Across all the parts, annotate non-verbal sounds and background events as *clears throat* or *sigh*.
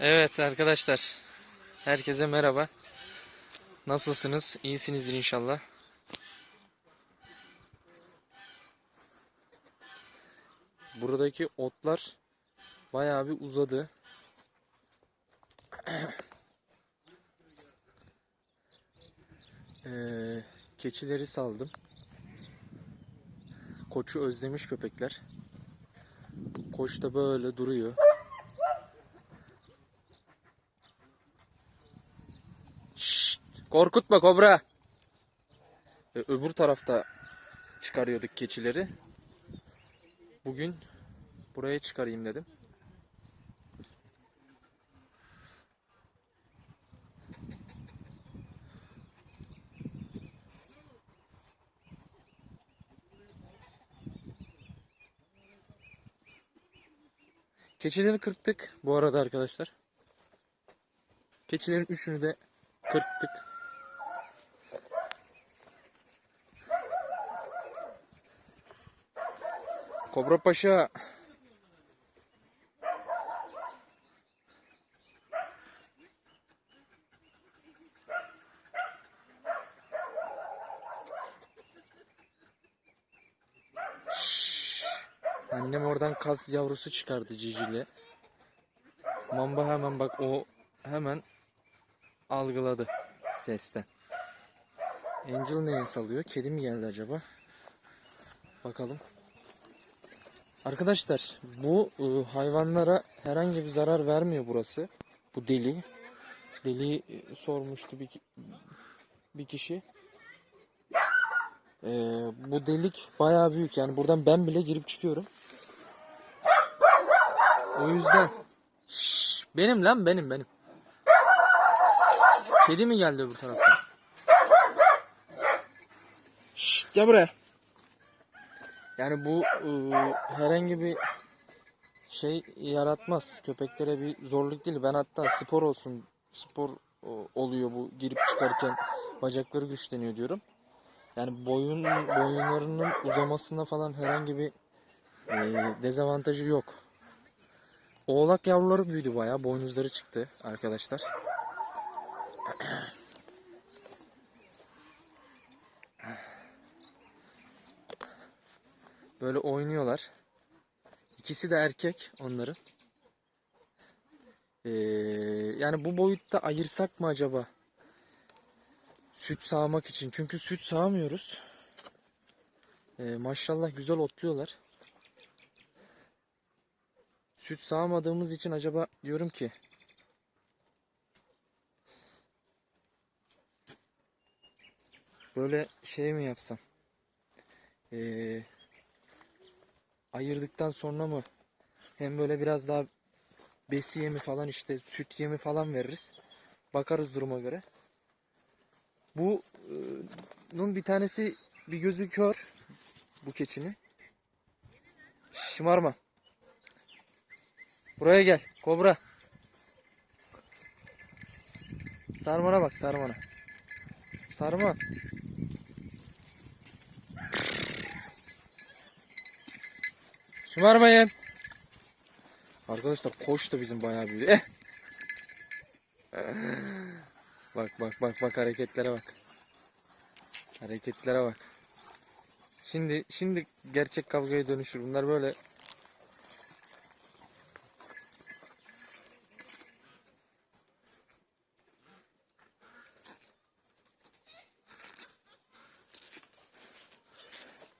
Evet arkadaşlar. Herkese merhaba. Nasılsınız? İyisinizdir inşallah. Buradaki otlar bayağı bir uzadı. Ee, keçileri saldım. Koçu özlemiş köpekler. Koç da böyle duruyor. Şşt, korkutma kobra. Ee, öbür tarafta çıkarıyorduk keçileri. Bugün buraya çıkarayım dedim. Keçileri kırptık bu arada arkadaşlar. Keçilerin üçünü de kırptık. Kobra Paşa Şşş. Annem oradan kaz yavrusu çıkardı cicili. Mamba hemen bak o hemen algıladı sesten. Angel neye salıyor? Kedi mi geldi acaba? Bakalım. Arkadaşlar bu e, hayvanlara herhangi bir zarar vermiyor burası. Bu deli. Deli e, sormuştu bir, bir kişi. E, bu delik bayağı büyük. Yani buradan ben bile girip çıkıyorum. O yüzden. Şşş, benim lan benim benim. Kedi mi geldi bu taraftan? Şşş gel buraya. Yani bu e, herhangi bir şey yaratmaz. Köpeklere bir zorluk değil. Ben hatta spor olsun, spor e, oluyor bu girip çıkarken bacakları güçleniyor diyorum. Yani boyun boyunlarının uzamasına falan herhangi bir e, dezavantajı yok. Oğlak yavruları büyüdü bayağı. Boynuzları çıktı arkadaşlar. *clears throat* Böyle oynuyorlar. İkisi de erkek onların. Ee, yani bu boyutta ayırsak mı acaba? Süt sağmak için. Çünkü süt sağmıyoruz. Ee, maşallah güzel otluyorlar. Süt sağmadığımız için acaba diyorum ki böyle şey mi yapsam? Ee, ayırdıktan sonra mı hem böyle biraz daha besi yemi falan işte süt yemi falan veririz. Bakarız duruma göre. Bu e, bunun bir tanesi bir gözü kör bu keçini. Şımarma. Buraya gel kobra. Sarmana bak sarmana. Sarma. Şımarmayın. Arkadaşlar koş da bizim bayağı büyüdü. Eh. bak bak bak bak hareketlere bak. Hareketlere bak. Şimdi şimdi gerçek kavgaya dönüşür. Bunlar böyle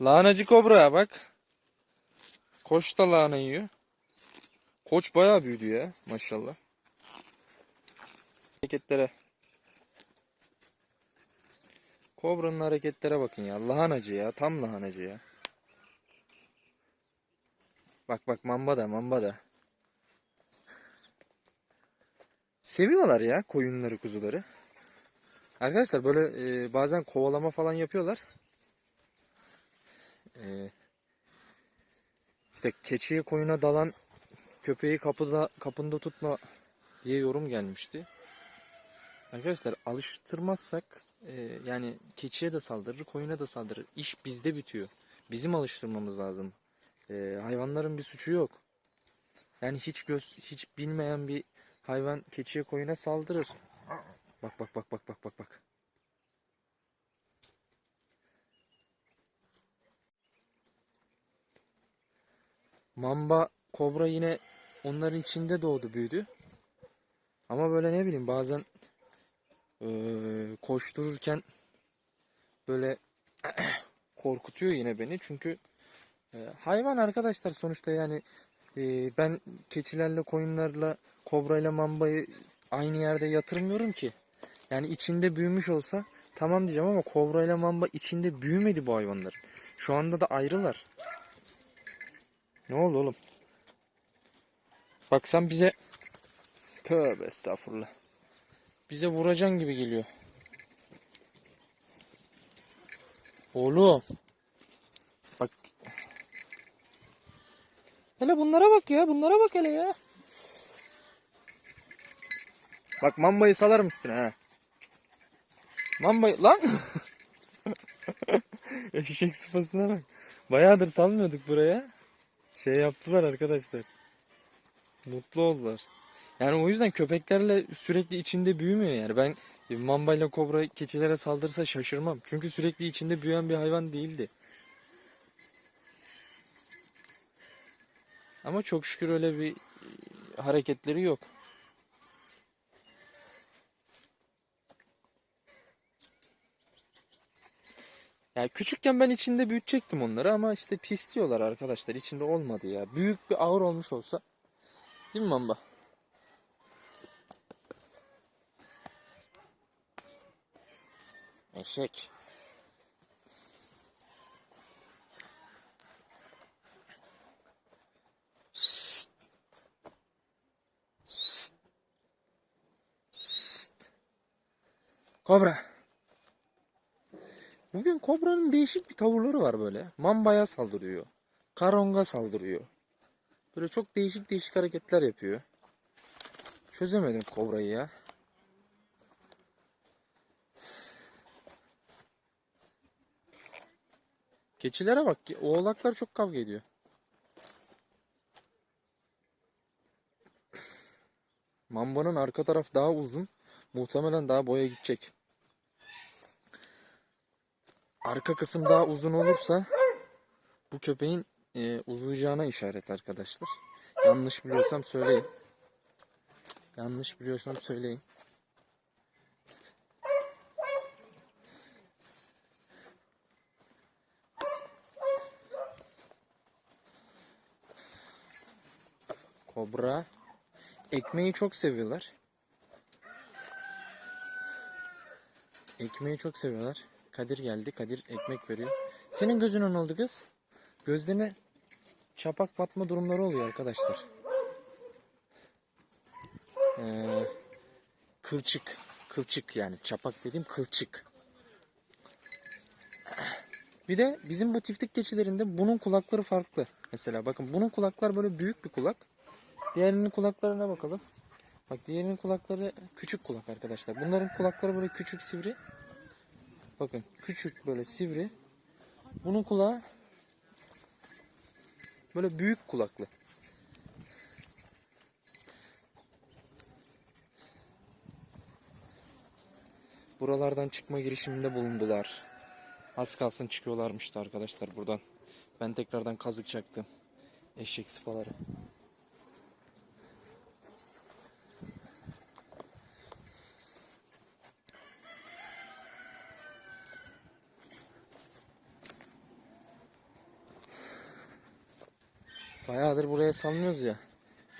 Lahanacı kobra bak. Koç da lahana yiyor. Koç bayağı büyüdü ya maşallah. Hareketlere. Kobra'nın hareketlere bakın ya. Lahanacı ya. Tam lahanacı ya. Bak bak mamba da mamba da. Seviyorlar ya koyunları kuzuları. Arkadaşlar böyle e, bazen kovalama falan yapıyorlar. E, işte keçiye koyuna dalan köpeği kapıda kapında tutma diye yorum gelmişti. Arkadaşlar alıştırmazsak e, yani keçiye de saldırır, koyuna da saldırır. İş bizde bitiyor. Bizim alıştırmamız lazım. E, hayvanların bir suçu yok. Yani hiç göz hiç bilmeyen bir hayvan keçiye koyuna saldırır. Bak bak bak bak bak bak bak. Mamba, kobra yine onların içinde doğdu, büyüdü. Ama böyle ne bileyim bazen eee, koştururken böyle *clears throat* korkutuyor yine beni. Çünkü e, hayvan arkadaşlar sonuçta yani e, ben keçilerle, koyunlarla, kobrayla, mambayı aynı yerde yatırmıyorum ki. Yani içinde büyümüş olsa tamam diyeceğim ama kobrayla mamba içinde büyümedi bu hayvanlar. Şu anda da ayrılar. Ne oldu oğlum? Bak sen bize tövbe estağfurullah. Bize vuracan gibi geliyor. Oğlum. Bak. Hele bunlara bak ya. Bunlara bak hele ya. Bak mambayı salarım üstüne ha. Mambayı lan. *laughs* Eşek sıfasına bak. Bayağıdır salmıyorduk buraya. Şey yaptılar arkadaşlar. Mutlu oldular. Yani o yüzden köpeklerle sürekli içinde büyümüyor yani. Ben mambayla kobra keçilere saldırsa şaşırmam. Çünkü sürekli içinde büyüyen bir hayvan değildi. Ama çok şükür öyle bir e, hareketleri yok. Yani küçükken ben içinde büyütecektim onları ama işte pisliyorlar arkadaşlar. İçinde olmadı ya. Büyük bir ağır olmuş olsa. Değil mi Mamba? Eşek. Şşt. Şşt. Şşt. Kobra. Bugün kobranın değişik bir tavırları var böyle. Mambaya saldırıyor. Karonga saldırıyor. Böyle çok değişik değişik hareketler yapıyor. Çözemedim kobrayı ya. Keçilere bak. Oğlaklar çok kavga ediyor. Mambanın arka taraf daha uzun. Muhtemelen daha boya gidecek. Arka kısım daha uzun olursa bu köpeğin e, uzayacağına işaret arkadaşlar. Yanlış biliyorsam söyleyin. Yanlış biliyorsam söyleyin. Kobra. Ekmeği çok seviyorlar. Ekmeği çok seviyorlar. Kadir geldi. Kadir ekmek veriyor. Senin gözüne ne oldu kız? Gözlerine çapak batma durumları oluyor arkadaşlar. Ee, kılçık. Kılçık yani. Çapak dediğim kılçık. Bir de bizim bu tiftik keçilerinde bunun kulakları farklı. Mesela bakın bunun kulaklar böyle büyük bir kulak. Diğerinin kulaklarına bakalım. Bak diğerinin kulakları küçük kulak arkadaşlar. Bunların kulakları böyle küçük sivri. Bakın küçük böyle sivri. Bunun kulağı böyle büyük kulaklı. Buralardan çıkma girişiminde bulundular. Az kalsın çıkıyorlarmıştı arkadaşlar buradan. Ben tekrardan kazık çaktım. Eşek sıfaları. Bayağıdır buraya salmıyoruz ya.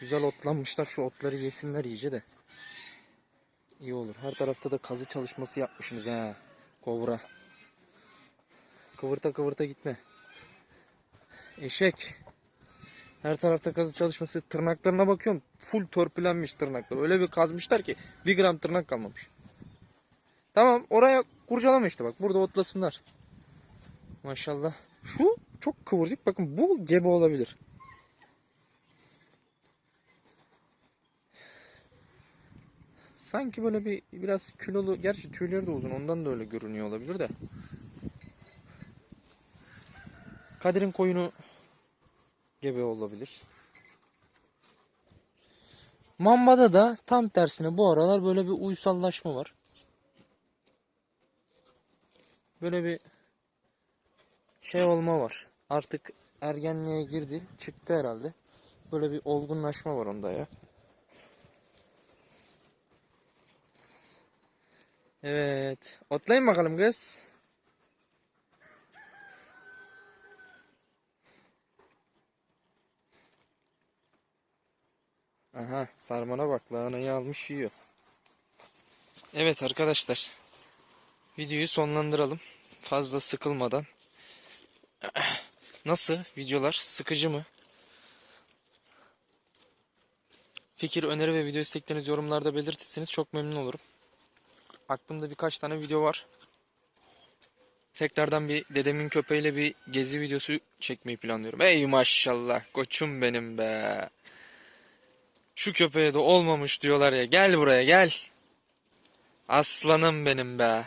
Güzel otlanmışlar şu otları yesinler iyice de. İyi olur. Her tarafta da kazı çalışması yapmışsınız ha. Kobra. Kıvırta kıvırta gitme. Eşek. Her tarafta kazı çalışması. Tırnaklarına bakıyorum. Full törpülenmiş tırnaklar. Öyle bir kazmışlar ki bir gram tırnak kalmamış. Tamam oraya kurcalama işte bak. Burada otlasınlar. Maşallah. Şu çok kıvırcık. Bakın bu gebe olabilir. Sanki böyle bir biraz kilolu. Gerçi tüyleri de uzun. Ondan da öyle görünüyor olabilir de. Kadir'in koyunu gebe olabilir. Mambada da tam tersine bu aralar böyle bir uysallaşma var. Böyle bir şey olma var. Artık ergenliğe girdi, çıktı herhalde. Böyle bir olgunlaşma var onda ya. Evet. Otlayın bakalım kız. Aha sarmana bak lahanayı almış yiyor. Evet arkadaşlar. Videoyu sonlandıralım. Fazla sıkılmadan. *clears throat* Nasıl videolar? Sıkıcı mı? Fikir, öneri ve video isteklerinizi yorumlarda belirtirseniz çok memnun olurum. Aklımda birkaç tane video var. Tekrardan bir dedemin köpeğiyle bir gezi videosu çekmeyi planlıyorum. Ey maşallah koçum benim be. Şu köpeğe de olmamış diyorlar ya. Gel buraya gel. Aslanım benim be.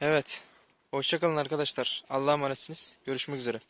Evet. Hoşçakalın arkadaşlar. Allah'a emanetsiniz. Görüşmek üzere.